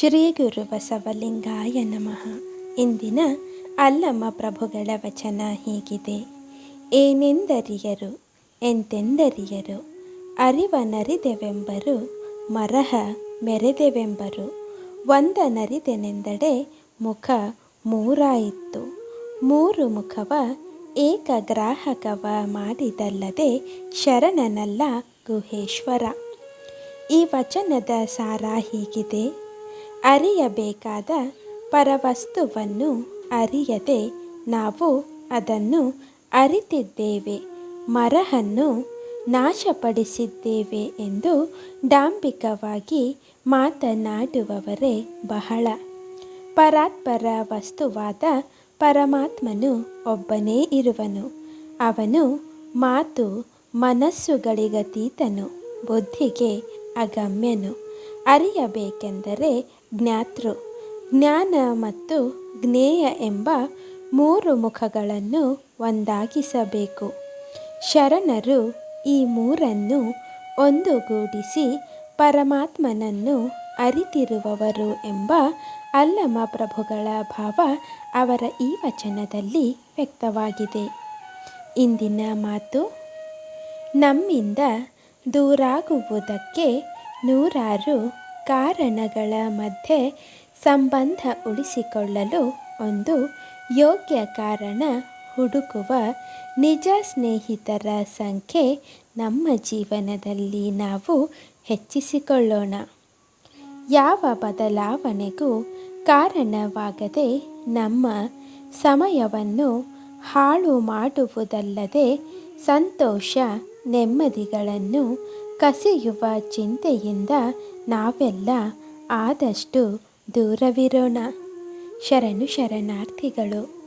ಶ್ರೀ ಗುರು ಬಸವಲಿಂಗಾಯ ನಮಃ. ಇಂದಿನ ಅಲ್ಲಮ್ಮ ಪ್ರಭುಗಳ ವಚನ ಹೀಗಿದೆ. ಏನೆಂದರಿಯರು? ಎಂತೆಂದರಿಯರು? ಅರಿವನರಿದೆವೆಂಬರು ಮರಹ ಮೆರೆದೆವೆಂಬರು ಒಂದನರಿದೆನೆಂದಡೆ ಮುಖ ಮೂರಾಯಿತು ಮೂರು ಮುಖವ ಏಕಗ್ರಾಹಕವ ಮಾಡಿದಲ್ಲದೆ ಶರಣನಲ್ಲ ಗುಹೇಶ್ವರ. ಈ ವಚನದ ಸಾರ ಹೀಗಿದೆ. ಅರಿಯಬೇಕಾದ ಪರವಸ್ತುವನ್ನು ಅರಿಯದೆ ನಾವು ಅದನ್ನು ಅರಿತಿದ್ದೇವೆ, ಮರಹನ್ನು ನಾಶಪಡಿಸಿದ್ದೇವೆ ಎಂದು ಡಾಂಬಿಕವಾಗಿ ಮಾತನಾಡುವವರೇ ಬಹಳ. ಪರಾತ್ಪರ ವಸ್ತುವಾದ ಪರಮಾತ್ಮನು ಒಬ್ಬನೇ ಇರುವನು. ಅವನು ಮಾತು ಮನಸ್ಸುಗಳಿಗತೀತನು, ಬುದ್ಧಿಗೆ ಅಗಮ್ಯನು. ಅರಿಯಬೇಕೆಂದರೆ ಜ್ಞಾತೃ, ಜ್ಞಾನ ಮತ್ತು ಜ್ಞೇಯ ಎಂಬ ಮೂರು ಮುಖಗಳನ್ನು ಒಂದಾಗಿಸಬೇಕು. ಶರಣರು ಈ ಮೂರನ್ನು ಒಂದುಗೂಡಿಸಿ ಪರಮಾತ್ಮನನ್ನು ಅರಿತಿರುವವರು ಎಂಬ ಅಲ್ಲಮ ಪ್ರಭುಗಳ ಭಾವ ಅವರ ಈ ವಚನದಲ್ಲಿ ವ್ಯಕ್ತವಾಗಿದೆ. ಇಂದಿನ ಮಾತು, ನಮ್ಮಿಂದ ದೂರಾಗುವುದಕ್ಕೆ ನೂರಾರು ಕಾರಣಗಳ ಮಧ್ಯೆ ಸಂಬಂಧ ಉಳಿಸಿಕೊಳ್ಳಲು ಒಂದು ಯೋಗ್ಯ ಕಾರಣ ಹುಡುಕುವ ನಿಜ ಸ್ನೇಹಿತರ ಸಂಖ್ಯೆ ನಮ್ಮ ಜೀವನದಲ್ಲಿ ನಾವು ಹೆಚ್ಚಿಸಿಕೊಳ್ಳೋಣ. ಯಾವ ಬದಲಾವಣೆಗೂ ಕಾರಣವಾಗದೆ ನಮ್ಮ ಸಮಯವನ್ನು ಹಾಳು ಮಾಡುವುದಲ್ಲದೆ ಸಂತೋಷ ನೆಮ್ಮದಿಗಳನ್ನು ಕಸಿಯುವ ಚಿಂತೆಯಿಂದ ನಾವೆಲ್ಲ ಆದಷ್ಟು ದೂರವಿರೋಣ. ಶರಣು ಶರಣಾರ್ಥಿಗಳು.